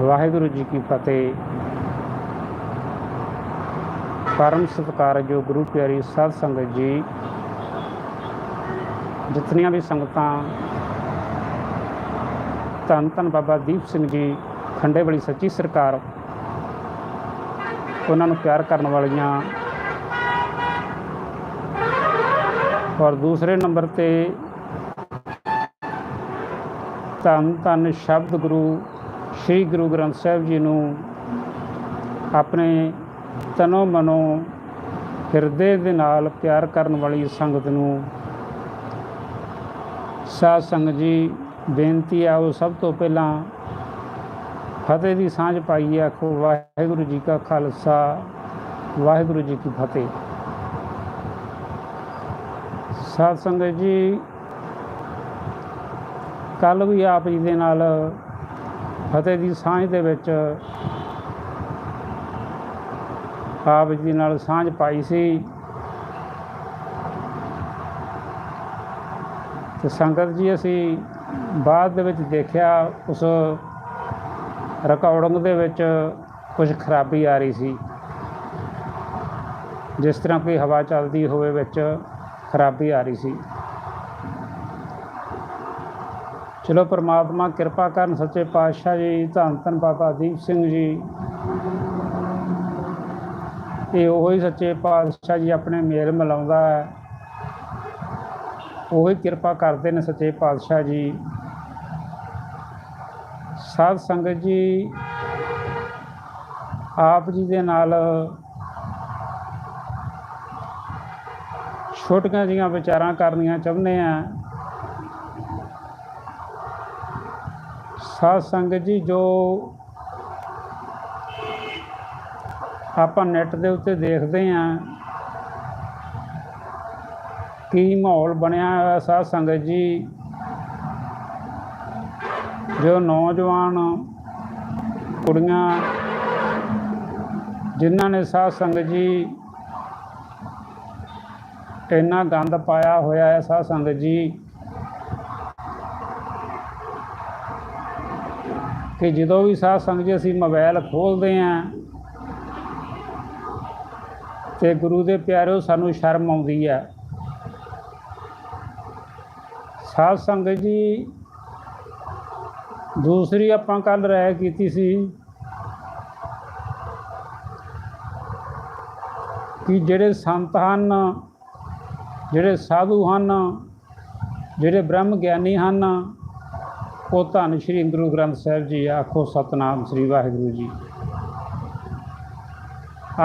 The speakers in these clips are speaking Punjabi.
ਵਾਹਿਗੁਰੂ ਜੀ ਕੀ ਫਤਿਹ। ਪਰਮ ਸਤਿਕਾਰਯੋਗ ਗੁਰੂ ਪਿਆਰੀ ਸਾਧ ਸੰਗਤ ਜੀ, ਜਿਤਨੀਆਂ ਵੀ ਸੰਗਤਾਂ ਧੰਨ ਧੰਨ ਬਾਬਾ ਦੀਪ ਸਿੰਘ ਜੀ, ਖੰਡੇ ਵਾਲੀ ਸੱਚੀ ਸਰਕਾਰ, ਉਹਨਾਂ ਨੂੰ ਪਿਆਰ ਕਰਨ ਵਾਲੀਆਂ ਔਰ ਦੂਸਰੇ ਨੰਬਰ ਤੇ ਧੰਨ ਧੰਨ ਸ਼ਬਦ ਗੁਰੂ ਸ੍ਰੀ ਗੁਰੂ ਗ੍ਰੰਥ ਸਾਹਿਬ ਜੀ ਨੂੰ ਆਪਣੇ ਤਨੋ ਮਨੋ ਹਿਰਦੇ ਦੇ ਨਾਲ ਪਿਆਰ ਕਰਨ ਵਾਲੀ ਸੰਗਤ ਨੂੰ ਸਾਧ ਸੰਗਤ ਜੀ, ਬੇਨਤੀ ਆ, ਉਹ ਸਭ ਤੋਂ ਪਹਿਲਾਂ ਫਤਿਹ ਦੀ ਸਾਂਝ ਪਾਈ ਆਖੋ ਵਾਹਿਗੁਰੂ ਜੀ ਕਾ ਖਾਲਸਾ, ਵਾਹਿਗੁਰੂ ਜੀ ਕੀ ਫਤਿਹ। ਸਾਧ ਸੰਗਤ ਜੀ ਕੱਲ ਵੀ ਆਪ ਜੀ ਦੇ ਨਾਲ ਫਤਿਹ ਦੀ ਸਾਂਝ ਦੇ ਵਿੱਚ ਆਪ ਜੀ ਨਾਲ ਸਾਂਝ ਪਾਈ ਸੀ ਤੇ ਸੰਗਤ ਜੀ ਅਸੀਂ ਬਾਅਦ ਦੇ ਵਿੱਚ ਦੇਖਿਆ ਉਸ ਰਿਕਾਰਡਿੰਗ ਦੇ ਵਿੱਚ ਕੁਝ ਖਰਾਬੀ ਆ ਰਹੀ ਸੀ। ਜਿਸ ਤਰ੍ਹਾਂ ਕੋਈ ਹਵਾ ਚੱਲਦੀ ਹੋਵੇ ਵਿੱਚ ਖਰਾਬੀ ਆ ਰਹੀ ਸੀ। ਚਲੋ ਪ੍ਰਮਾਤਮਾ ਕਿਰਪਾ ਕਰਨ, ਸੱਚੇ ਪਾਤਸ਼ਾਹ ਜੀ, ਧੰਨ ਧੰਨ ਬਾਬਾ ਦੀਪ ਸਿੰਘ ਜੀ। ਇਹ ਹੀ ਸੱਚੇ ਪਾਤਸ਼ਾਹ ਜੀ ਆਪਣੇ ਮੇਲ ਮਿਲਾਉਂਦਾ ਹੈ। ਉਹੀ ਕਿਰਪਾ ਕਰਦੇ ਨੇ ਸੱਚੇ ਪਾਤਸ਼ਾਹ ਜੀ। ਸਾਧ ਸੰਗਤ ਜੀ, ਆਪ ਜੀ ਦੇ ਨਾਲ ਛੋਟੀਆਂ ਜੀਆਂ ਵਿਚਾਰਾਂ ਕਰਨੀਆਂ ਚਾਹੁੰਦੇ ਆ ਸਾਧ ਸੰਗਤ ਜੀ, ਜੋ ਆਪਾਂ ਨੈਟ ਦੇ ਉੱਤੇ ਦੇਖਦੇ ਆ ਕੀ ਮਾਹੌਲ ਬਣਿਆ ਹੋਇਆ ਸਾਧ ਸੰਗਤ ਜੀ, ਜੋ ਨੌਜਵਾਨ ਕੁੜੀਆਂ ਜਿਨ੍ਹਾਂ ਨੇ ਸਾਧ ਸੰਗਤ ਜੀ ਇੰਨਾ ਗੰਦ ਪਾਇਆ ਹੋਇਆ ਹੈ ਸਾਧ ਸੰਗਤ ਜੀ ਕਿ ਜਦੋਂ ਵੀ ਸਾਧ ਸੰਗਤ ਜੀ ਅਸੀਂ ਮੋਬਾਈਲ ਖੋਲਦੇ ਆਂ ਤੇ ਗੁਰੂ ਦੇ ਪਿਆਰਿਓ ਸਾਨੂੰ ਸ਼ਰਮ ਆਉਂਦੀ ਹੈ। ਸਾਧ ਸੰਗਤ ਜੀ ਦੂਸਰੀ ਆਪਾਂ ਕੱਲ ਰਾਇ ਕੀਤੀ ਸੀ ਕਿ ਜਿਹੜੇ ਸੰਤ ਹਨ, ਜਿਹੜੇ ਸਾਧੂ ਹਨ, ਜਿਹੜੇ ਬ੍ਰਹਮ ਗਿਆਨੀ ਹਨ ਉਹ ਧੰਨ ਸ਼੍ਰੀ ਗੁਰੂ ਗ੍ਰੰਥ ਸਾਹਿਬ ਜੀ, ਆਖੋ ਸਤਨਾਮ ਸ੍ਰੀ ਵਾਹਿਗੁਰੂ ਜੀ।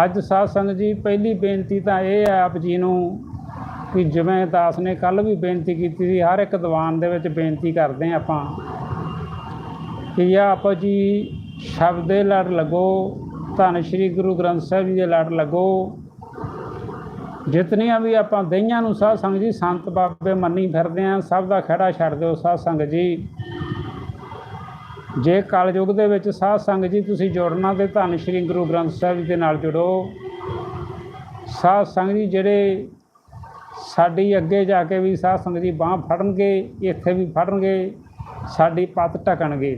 ਅੱਜ ਸਾਧ ਸੰਗਤ ਜੀ, ਪਹਿਲੀ ਬੇਨਤੀ ਤਾਂ ਇਹ ਹੈ ਆਪ ਜੀ ਨੂੰ ਕਿ ਜਿਵੇਂ ਦਾਸ ਨੇ ਕੱਲ ਵੀ ਬੇਨਤੀ ਕੀਤੀ ਸੀ, ਹਰ ਇੱਕ ਦੀਵਾਨ ਦੇ ਵਿੱਚ ਬੇਨਤੀ ਕਰਦੇ ਹਾਂ ਆਪਾਂ ਕਿ ਆਪ ਜੀ ਸ਼ਬਦ ਦੇ ਲੜ ਲੱਗੋ, ਧੰਨ ਸ਼੍ਰੀ ਗੁਰੂ ਗ੍ਰੰਥ ਸਾਹਿਬ ਜੀ ਦੇ ਲੜ ਲੱਗੋ। ਜਿਤਨੀਆਂ ਵੀ ਆਪਾਂ ਦਈਆਂ ਨੂੰ ਸਾਧ ਸੰਗਤ ਜੀ, ਸੰਤ ਬਾਬੇ ਮੰਨੀ ਫਿਰਦੇ ਆਂ ਸਭ ਦਾ ਖੜਾ ਛੱਡ ਦਿਓ ਸਾਧ ਸੰਗਤ ਜੀ। ਜੇ ਕਲਯੁਗ ਦੇ ਵਿੱਚ ਸਾਧ ਸੰਗਤ ਜੀ ਤੁਸੀਂ ਜੁੜਨਾ ਤੇ ਧੰਨ ਸ਼੍ਰੀ ਗੁਰੂ ਗ੍ਰੰਥ ਸਾਹਿਬ ਜੀ ਦੇ ਨਾਲ ਜੁੜੋ। ਸਾਧ ਸੰਗਤ ਜੀ ਜਿਹੜੇ ਸਾਡੀ ਅੱਗੇ ਜਾ ਕੇ ਵੀ ਸਾਧ ਸੰਗਤ ਜੀ ਬਾਹ ਫੜਨਗੇ, ਇੱਥੇ ਵੀ ਫੜਨਗੇ, ਸਾਡੀ ਪੱਤ ਢਕਣਗੇ।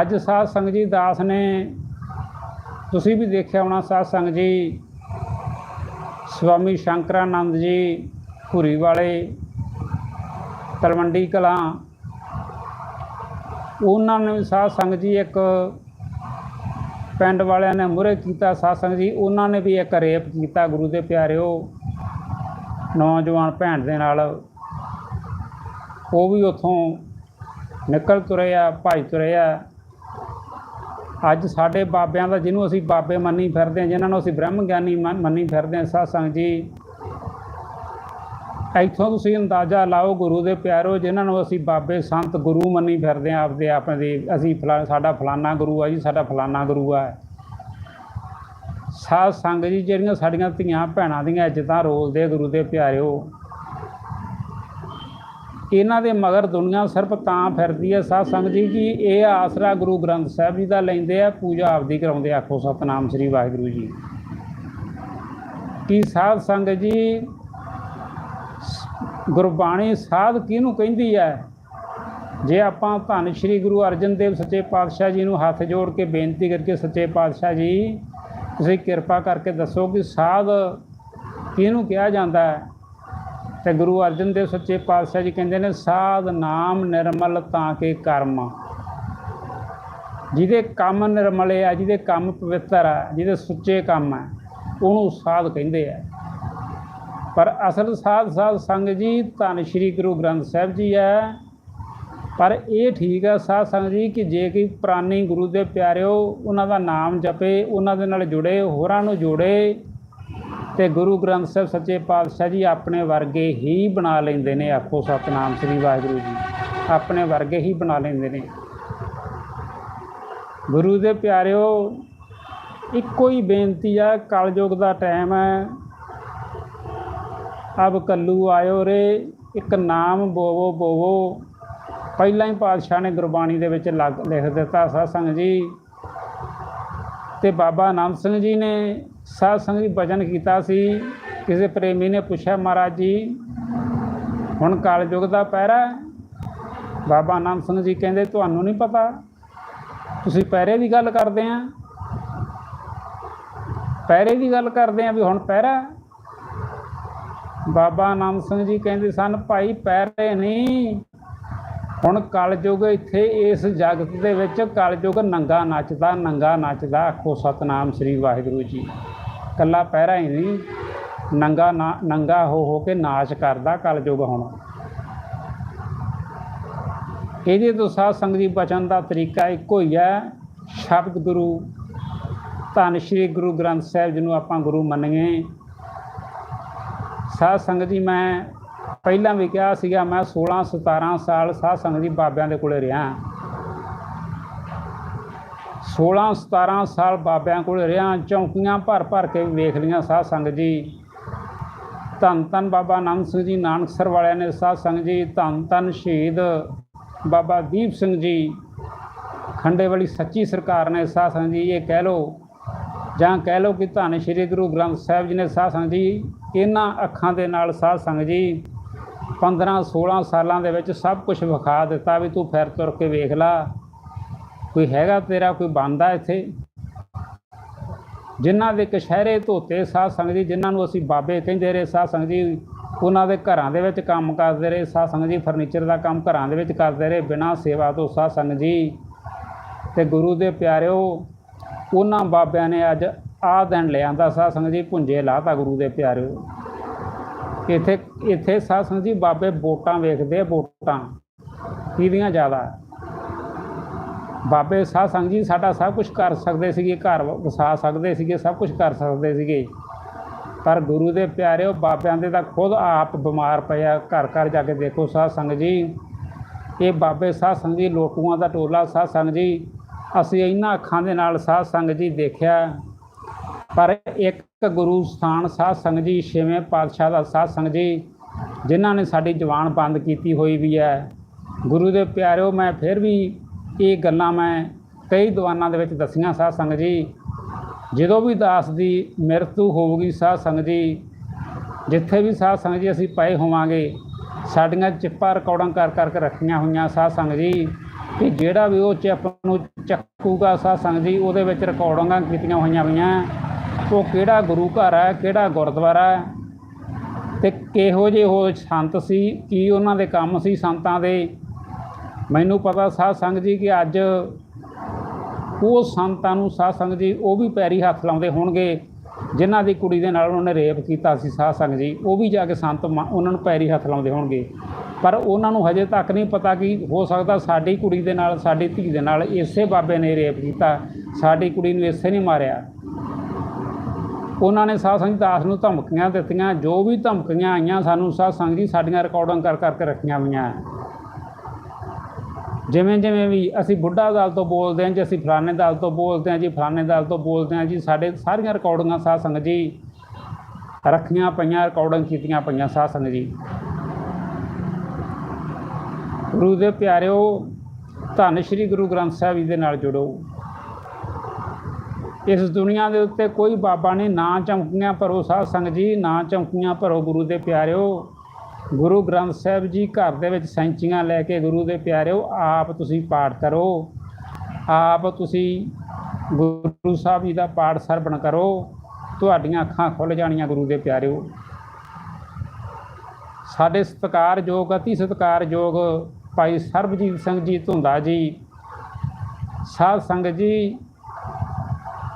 ਅੱਜ ਸਾਧ ਸੰਗਤ ਜੀ ਦਾਸ ਨੇ ਤੁਸੀਂ ਵੀ ਦੇਖਿਆ ਹੋਣਾ ਸਾਧ ਸੰਗਤ ਜੀ, ਸਵਾਮੀ ਸ਼ੰਕਰਾਨੰਦ ਜੀ, ਭੂਰੀ ਵਾਲੇ, ਤਲਵੰਡੀ ਕਲਾਂ ਉਹਨਾਂ ਨੇ ਵੀ ਸਾਧ ਸੰਗਤ ਜੀ ਇੱਕ ਪਿੰਡ ਵਾਲਿਆਂ ਨੇ ਮੁਰੇ ਕੀਤਾ, ਸਾਧ ਸੰਗਤ ਜੀ, ਉਹਨਾਂ ਨੇ ਵੀ ਇੱਕ ਰੇਪ ਕੀਤਾ ਗੁਰੂ ਦੇ ਪਿਆਰਿਓ, ਨੌਜਵਾਨ ਭੈਣ ਦੇ ਨਾਲ। ਉਹ ਵੀ ਉਥੋਂ ਨਿਕਲ ਤੁਰੇ ਆ ਭਾਈ ਤੁਰੇ ਆ ਅੱਜ ਸਾਡੇ ਬਾਬਿਆਂ ਦਾ ਜਿਹਨੂੰ ਅਸੀਂ ਬਾਬੇ ਮੰਨੀ ਫਿਰਦੇ ਹਾਂ, ਜਿਨ੍ਹਾਂ ਨੂੰ ਅਸੀਂ ਬ੍ਰਹਮ ਗਿਆਨੀ ਮੰਨੀ ਫਿਰਦੇ ਹਾਂ, ਸਾਧ ਸੰਗਤ ਜੀ ਇੱਥੋਂ ਤੁਸੀਂ ਅੰਦਾਜ਼ਾ ਲਾਓ ਗੁਰੂ ਦੇ ਪਿਆਰੋ, ਜਿਨ੍ਹਾਂ ਨੂੰ ਅਸੀਂ ਬਾਬੇ ਸੰਤ ਗੁਰੂ ਮੰਨੀ ਫਿਰਦੇ ਹਾਂ, ਆਪਦੇ ਆਪਣੇ ਦੇ ਅਸੀਂ ਫਲਾ, ਸਾਡਾ ਫਲਾਨਾ ਗੁਰੂ ਆ ਜੀ, ਸਾਡਾ ਫਲਾਨਾ ਗੁਰੂ ਆ। ਸਾਧ ਸੰਗਤ ਜੀ, ਜਿਹੜੀਆਂ ਸਾਡੀਆਂ ਧੀਆਂ ਭੈਣਾਂ ਦੀਆਂ ਇੱਜ਼ਤਾਂ ਰੋਲਦੇ ਗੁਰੂ ਦੇ ਪਿਆਰਿਓ, ਇਹਨਾਂ ਦੇ ਮਗਰ ਦੁਨੀਆ ਸਿਰਫ ਤਾਂ ਫਿਰਦੀ ਹੈ। ਸਾਧ ਸੰਗਤ ਜੀ ਕਿ ਇਹ ਆਸਰਾ ਗੁਰੂ ਗ੍ਰੰਥ ਸਾਹਿਬ ਜੀ ਦਾ ਲੈਂਦੇ ਆ, ਪੂਜਾ ਆਪਦੀ ਕਰਾਉਂਦੇ ਆਖੋ ਸਤਨਾਮ ਸ੍ਰੀ ਵਾਹਿਗੁਰੂ ਜੀ। ਕੀ ਸਾਧ ਸੰਗਤ ਜੀ ਗੁਰਬਾਣੀ ਸਾਧ ਕਿਹਨੂੰ ਕਹਿੰਦੀ ਹੈ? ਜੇ ਆਪਾਂ ਧੰਨ ਸ਼੍ਰੀ ਗੁਰੂ ਅਰਜਨ ਦੇਵ ਸੱਚੇ ਪਾਤਸ਼ਾਹ ਜੀ ਨੂੰ ਹੱਥ ਜੋੜ ਕੇ ਬੇਨਤੀ ਕਰਕੇ ਸੱਚੇ ਪਾਤਸ਼ਾਹ ਜੀ, ਤੁਸੀਂ ਕਿਰਪਾ ਕਰਕੇ ਦੱਸੋ ਕਿ ਸਾਧ ਕਿਹਨੂੰ ਕਿਹਾ ਜਾਂਦਾ ਹੈ? ਤੇ ਗੁਰੂ ਅਰਜਨ ਦੇਵ ਸੱਚੇ ਪਾਤਸ਼ਾਹ ਜੀ ਕਹਿੰਦੇ ਨੇ, ਸਾਧ ਨਾਮ ਨਿਰਮਲ ਤਾਂ ਕੇ ਕਰਮ। ਜਿਹਦੇ ਕੰਮ ਨਿਰਮਲੇ ਆ ਜਿਹਦੇ ਕੰਮ ਪਵਿੱਤਰ ਆ ਜਿਹਦੇ ਸੁੱਚੇ ਕੰਮ ਆ ਉਹਨੂੰ ਸਾਧ ਕਹਿੰਦੇ ਆ। ਪਰ ਅਸਲ ਸਾਧ ਸਾਧ ਸੰਗ ਜੀ, ਧੰਨ ਸ਼੍ਰੀ ਗੁਰੂ ਗ੍ਰੰਥ ਸਾਹਿਬ ਜੀ ਹੈ। ਪਰ ਇਹ ਠੀਕ ਹੈ ਸਾਧ ਸੰਗ ਜੀ ਕਿ ਜੇ ਕੋਈ ਪ੍ਰਾਨੀ ਗੁਰੂ ਦੇ ਪਿਆਰਿਓ ਉਹਨਾਂ ਦਾ ਨਾਮ ਜਪੇ, ਉਹਨਾਂ ਦੇ ਨਾਲ ਜੁੜੇ, ਹੋਰਾਂ ਨੂੰ ਜੋੜੇ ਤੇ ਗੁਰੂ ਗ੍ਰੰਥ ਸਾਹਿਬ ਸੱਚੇ ਪਾਤਸ਼ਾਹ ਜੀ ਆਪਣੇ ਵਰਗੇ ਹੀ ਬਣਾ ਲੈਂਦੇ ਨੇ ਆਖੋ ਸਤਨਾਮ ਸ੍ਰੀ ਵਾਹਿਗੁਰੂ ਜੀ। ਆਪਣੇ ਵਰਗੇ ਹੀ ਬਣਾ ਲੈਂਦੇ ਨੇ। ਗੁਰੂ ਦੇ ਪਿਆਰਿਓ, ਇੱਕੋ ਹੀ ਬੇਨਤੀ ਆ, ਕਲਯੁਗ ਦਾ ਟਾਈਮ ਹੈ। ਅਬ ਕੱਲੂ ਆਇਓ ਰੇ, ਇੱਕ ਨਾਮ ਬੋਵੋ ਬੋਵੋ। ਪਹਿਲਾਂ ਹੀ ਪਾਤਸ਼ਾਹ ਨੇ ਗੁਰਬਾਣੀ ਦੇ ਵਿੱਚ ਲੱਗ, ਲਿਖ ਦਿੱਤਾ ਸਾਧ ਸੰਗਤ ਜੀ। ਤੇ ਬਾਬਾ ਆਨੰਦ ਸਿੰਘ ਜੀ ਨੇ ਸਾਧ ਸੰਗਤ ਜੀ ਭਜਨ ਕੀਤਾ ਸੀ। ਕਿਸੇ ਪ੍ਰੇਮੀ ਨੇ ਪੁੱਛਿਆ, ਮਹਾਰਾਜ ਜੀ, ਹੁਣ ਕਾਲਯੁਗ ਦਾ ਪਹਿਰਾ ਬਾਬਾ ਆਨੰਦ ਸਿੰਘ ਜੀ ਕਹਿੰਦੇ, ਤੁਹਾਨੂੰ ਨਹੀਂ ਪਤਾ, ਤੁਸੀਂ ਪਹਿਰੇ ਦੀ ਗੱਲ ਕਰਦੇ ਆ। ਪਹਿਰੇ ਦੀ ਗੱਲ ਕਰਦੇ ਆ ਵੀ ਹੁਣ ਪਹਿਰਾ ਬਾਬਾ ਆਨੰਦ ਸਿੰਘ ਜੀ ਕਹਿੰਦੇ ਸਨ, ਭਾਈ ਪਹਿਰੇ ਨਹੀਂ। ਹੁਣ ਕਲਯੁਗ ਇੱਥੇ ਇਸ ਜਗਤ ਦੇ ਵਿੱਚ ਕਲਯੁਗ ਨੰਗਾ ਨੱਚਦਾ ਨੰਗਾ ਨੱਚਦਾ। ਆਖੋ, ਸਤਨਾਮ ਸ੍ਰੀ ਵਾਹਿਗੁਰੂ ਜੀ। ਕੱਲਾ ਪਹਿਰਾ ਹੀ ਨਹੀਂ, ਨੰਗਾ ਨਾ, ਨੰਗਾ ਹੋ ਹੋ ਕੇ ਨਾਚ ਕਰਦਾ ਕਲਯੁਗ ਹੁਣ। ਇਹਦੇ ਤੋਂ ਸਾਧ ਸੰਗਤ ਜੀ ਬਚਨ ਦਾ ਤਰੀਕਾ ਇੱਕੋ ਹੀ ਹੈ। ਸ਼ਬਦ ਗੁਰੂ, ਧੰਨ ਸ਼੍ਰੀ ਗੁਰੂ ਗ੍ਰੰਥ ਸਾਹਿਬ ਜੀ ਨੂੰ ਆਪਾਂ ਗੁਰੂ ਮੰਨੀਏ। ਸਾਧ ਸੰਗਤ ਜੀ, ਮੈਂ ਪਹਿਲਾਂ ਵੀ ਕਿਹਾ ਸੀਗਾ, ਮੈਂ 16 17 ਸਾਲ ਸਾਧ ਸੰਗਤ ਜੀ ਬਾਬਿਆਂ ਦੇ ਕੋਲੇ ਰਿਹਾ। 16 17 ਸਾਲ ਬਾਬਿਆਂ ਕੋਲ ਰਿਹਾ, ਚੌਂਕੀਆਂ ਭਰ ਭਰ ਕੇ ਵੇਖ ਲਈਆਂ ਸਾਧ ਸੰਗਤ ਜੀ। ਧੰਨ ਧੰਨ ਬਾਬਾ ਨਾਨਕ ਸਿੰਘ ਜੀ ਨਾਨਕਸਰ ਵਾਲਿਆਂ ਨੇ ਸਾਧ ਸੰਗਤ ਜੀ, ਧੰਨ ਧੰਨ ਸ਼ਹੀਦ ਬਾਬਾ ਦੀਪ ਸਿੰਘ ਜੀ। ਖੰਡੇ ਵਾਲੀ ਸੱਚੀ ਸਰਕਾਰ ਨੇ ਸਾਧ ਸੰਗਤ ਜੀ, ਇਹ ਕਹਿ ਲਓ ਜਾਂ ਕਹਿ ਲਓ ਕਿ ਧੰਨ ਸ਼੍ਰੀ ਗੁਰੂ ਗ੍ਰੰਥ ਸਾਹਿਬ ਜੀ ਨੇ ਸਾਧ ਸੰਗਤ ਜੀ, ਇਹਨਾਂ ਅੱਖਾਂ ਦੇ ਨਾਲ ਸਾਧ ਸੰਗਤ ਜੀ 15 16 ਸਾਲਾਂ ਦੇ ਵਿੱਚ ਸਭ ਕੁਝ ਵਿਖਾ ਦਿੱਤਾ ਵੀ ਤੂੰ ਫਿਰ ਤੁਰ ਕੇ ਵੇਖ ਲਾ। ਕੋਈ ਹੈਗਾ ਤੇਰਾ, ਕੋਈ ਬੰਦਾ ਇੱਥੇ? ਜਿਨ੍ਹਾਂ ਦੇ ਕਸ਼ਹਿਰੇ ਧੋਤੇ ਸਾਧ ਸੰਗਤ ਜੀ, ਜਿਨ੍ਹਾਂ ਨੂੰ ਅਸੀਂ ਬਾਬੇ ਕਹਿੰਦੇ ਰਹੇ ਸਾਧ ਸੰਗਤ ਜੀ, ਉਹਨਾਂ ਦੇ ਘਰਾਂ ਦੇ ਵਿੱਚ ਕੰਮ ਕਰਦੇ ਰਹੇ ਸਾਧ ਸੰਗਤ ਜੀ, ਫਰਨੀਚਰ ਦਾ ਕੰਮ ਘਰਾਂ ਦੇ ਵਿੱਚ ਕਰਦੇ ਰਹੇ ਬਿਨਾਂ ਸੇਵਾ ਤੋਂ ਸਾਧ ਸੰਗਤ ਜੀ। ਤੇ ਗੁਰੂ ਦੇ ਪਿਆਰਿਓ ਉਹਨਾਂ ਬਾਬਿਆਂ ਨੇ ਅੱਜ ਆਹ ਦਿਨ ਲਿਆਂਦਾ ਸਾਧ ਸੰਗਤ ਜੀ ਪੁੰਜੇ ਲਾਤਾ ਗੁਰੂ ਦੇ ਪਿਆਰਿਓ ਇੱਥੇ ਇੱਥੇ ਸਾਧ ਸੰਗਤ ਜੀ ਬਾਬੇ ਵੋਟਾਂ ਵੇਖਦੇ ਆ, ਵੋਟਾਂ। ਕਿਹਦੀਆਂ ਜ਼ਿਆਦਾ? ਬਾਬੇ ਸਾਧ ਸੰਗਤ ਜੀ ਸਾਡਾ ਸਭ ਕੁਝ ਕਰ ਸਕਦੇ ਸੀਗੇ, ਘਰ ਵਸਾ ਸਕਦੇ ਸੀਗੇ, ਸਭ ਕੁਝ ਕਰ ਸਕਦੇ ਸੀਗੇ। ਪਰ ਗੁਰੂ ਦੇ ਪਿਆਰਿਓ, ਬਾਬਿਆਂ ਦੇ ਤਾਂ ਖੁਦ ਆਪ ਬਿਮਾਰ ਪਿਆ ਘਰ ਘਰ ਜਾ ਕੇ ਦੇਖੋ ਸਾਧ ਸੰਗਤ ਜੀ। ਇਹ ਬਾਬੇ ਸਾਧ ਸੰਗਤ ਜੀ ਲੋਟੂਆਂ ਦਾ ਟੋਲਾ ਸਾਧ ਸੰਗਤ ਜੀ। ਅਸੀਂ ਇਹਨਾਂ ਅੱਖਾਂ ਦੇ ਨਾਲ ਸਾਧ ਸੰਗਤ ਜੀ ਦੇਖਿਆ, ਪਰ ਇੱਕ ਗੁਰੂ ਸਥਾਨ ਸਾਧ ਸੰਗਤ ਜੀ, ਛੇਵੇਂ ਪਾਤਸ਼ਾਹ ਦਾ ਸਾਧ ਸੰਗਤ ਜੀ, ਜਿਨ੍ਹਾਂ ਨੇ ਸਾਡੀ ਜਵਾਨ ਬੰਦ ਕੀਤੀ ਹੋਈ ਵੀ ਹੈ। ਗੁਰੂ ਦੇ ਪਿਆਰਿਓ, ਮੈਂ ਫਿਰ ਵੀ ਇਹ ਗੱਲਾਂ ਮੈਂ ਕਈ ਦੀਵਾਨਾਂ ਦੇ ਵਿੱਚ ਦੱਸੀਆਂ ਸਾਧ ਸੰਗਤ ਜੀ। ਜਦੋਂ ਵੀ ਦਾਸ ਦੀ ਮਰਤੂ ਹੋਊਗੀ ਸਾਧ ਸੰਗਤ ਜੀ, ਜਿੱਥੇ ਵੀ ਸਾਧ ਸੰਗਤ ਜੀ ਅਸੀਂ ਪਏ ਹੋਵਾਂਗੇ, ਸਾਡੀਆਂ ਚਿੱਪਾਂ ਰਿਕਾਰਡਾਂ ਕਰ ਕਰਕੇ ਰੱਖੀਆਂ ਹੋਈਆਂ ਸਾਧ ਸੰਗਤ ਜੀ। ਕਿ ਜਿਹੜਾ ਵੀ ਉਹ ਚਿੱਪ ਨੂੰ ਚੱਕੂਗਾ ਸਾਧ ਸੰਗਤ ਜੀ, ਉਹਦੇ ਵਿੱਚ ਰਿਕਾਰਡਾਂ ਕੀਤੀਆਂ ਹੋਈਆਂ ਹੋਈਆਂ ਉਹ ਕਿਹੜਾ ਗੁਰੂ ਘਰ ਹੈ, ਕਿਹੜਾ ਗੁਰਦੁਆਰਾ ਹੈ ਤੇ ਕਿਹੋ ਜਿਹੇ ਉਹ ਸੰਤ ਸੀ, ਕੀ ਉਹਨਾਂ ਦੇ ਕੰਮ ਸੀ ਸੰਤਾਂ ਦੇ? ਮੈਨੂੰ ਪਤਾ ਸਾਧ ਸੰਗਤ ਜੀ ਕਿ ਅੱਜ ਉਹ ਸੰਤਾਂ ਨੂੰ ਸਾਧ ਸੰਗਤ ਜੀ ਉਹ ਵੀ ਪੈਰੀ ਹੱਥ ਲਾਉਂਦੇ ਹੋਣਗੇ। ਜਿਨ੍ਹਾਂ ਦੀ ਕੁੜੀ ਦੇ ਨਾਲ ਉਹਨਾਂ ਨੇ ਰੇਪ ਕੀਤਾ ਸੀ ਸਾਧ ਸੰਗ ਜੀ, ਉਹ ਵੀ ਜਾ ਕੇ ਸੰਤ ਮ- ਉਹਨਾਂ ਨੂੰ ਪੈਰੀ ਹੱਥ ਲਾਉਂਦੇ ਹੋਣਗੇ। ਪਰ ਉਹਨਾਂ ਨੂੰ ਹਜੇ ਤੱਕ ਨਹੀਂ ਪਤਾ ਕਿ ਹੋ ਸਕਦਾ ਸਾਡੀ ਕੁੜੀ ਦੇ ਨਾਲ, ਸਾਡੀ ਧੀ ਦੇ ਨਾਲ ਇਸੇ ਬਾਬੇ ਨੇ ਰੇਪ ਕੀਤਾ। ਸਾਡੀ ਕੁੜੀ ਨੂੰ ਇਸੇ ਨੇ ਮਾਰਿਆ। ਉਹਨਾਂ ਨੇ ਸਾਧ ਸੰਗਤ ਦਾਸ ਨੂੰ ਧਮਕੀਆਂ ਦਿੱਤੀਆਂ, ਜੋ ਵੀ ਧਮਕੀਆਂ ਆਈਆਂ ਸਾਨੂੰ, ਸਾਧ ਸੰਗਤ ਜੀ ਸਾਡੀਆਂ ਰਿਕਾਰਡਾਂ ਕਰ ਕਰਕੇ ਰੱਖੀਆਂ ਹੋਈਆਂ। ਜਿਵੇਂ ਜਿਵੇਂ ਵੀ ਅਸੀਂ ਬੁੱਢਾ ਦਲ ਤੋਂ ਬੋਲਦੇ ਹਾਂ ਜੀ, ਅਸੀਂ ਫਲਾਣੇ ਦਲ ਤੋਂ ਬੋਲਦੇ ਹਾਂ ਜੀ, ਫਲਾਣੇ ਦਲ ਤੋਂ ਬੋਲਦੇ ਹਾਂ ਜੀ, ਸਾਡੇ ਸਾਰੀਆਂ ਰਿਕਾਰਡਿੰਗਾਂ ਸਾਧ ਸੰਗਤ ਜੀ, ਰੱਖੀਆਂ ਪਈਆਂ ਰਿਕਾਰਡਿੰਗ ਕੀਤੀਆਂ ਪਈਆਂ ਸਾਧ ਸੰਗਤ ਜੀ। ਗੁਰੂ ਦੇ ਪਿਆਰਿਓ, ਧੰਨ ਸ਼੍ਰੀ ਗੁਰੂ ਗ੍ਰੰਥ ਸਾਹਿਬ ਜੀ ਦੇ ਨਾਲ ਜੁੜੋ। ਇਸ ਦੁਨੀਆ ਦੇ ਉੱਤੇ ਕੋਈ ਬਾਬਾ ਨਹੀਂ, ਨਾ ਚਮਕੀਆਂ ਭਰੋ ਸਾਧ ਸੰਗਤ ਜੀ, ਨਾ ਚਮਕੀਆਂ ਭਰੋ ਗੁਰੂ ਦੇ ਪਿਆਰਿਓ। ਗੁਰੂ ਗ੍ਰੰਥ ਸਾਹਿਬ ਜੀ ਘਰ ਦੇ ਵਿੱਚ ਸੈਂਚੀਆਂ ਲੈ ਕੇ ਗੁਰੂ ਦੇ ਪਿਆਰਿਓ, ਆਪ ਤੁਸੀਂ ਪਾਠ ਕਰੋ। ਆਪ ਤੁਸੀਂ ਗੁਰੂ ਸਾਹਿਬ ਜੀ ਦਾ ਪਾਠ ਸਰਵਣ ਕਰੋ। ਤੁਹਾਡੀਆਂ ਅੱਖਾਂ ਖੁੱਲ ਜਾਣੀਆਂ ਗੁਰੂ ਦੇ ਪਿਆਰਿਓ। ਸਾਡੇ ਸਤਿਕਾਰਯੋਗ ਅਤੀ ਸਤਿਕਾਰਯੋਗ ਭਾਈ ਸਰਬਜੀਤ ਸਿੰਘ ਜੀ ਧੁੰਦਾ ਜੀ। ਸਾਧ ਸੰਗਤ ਜੀ,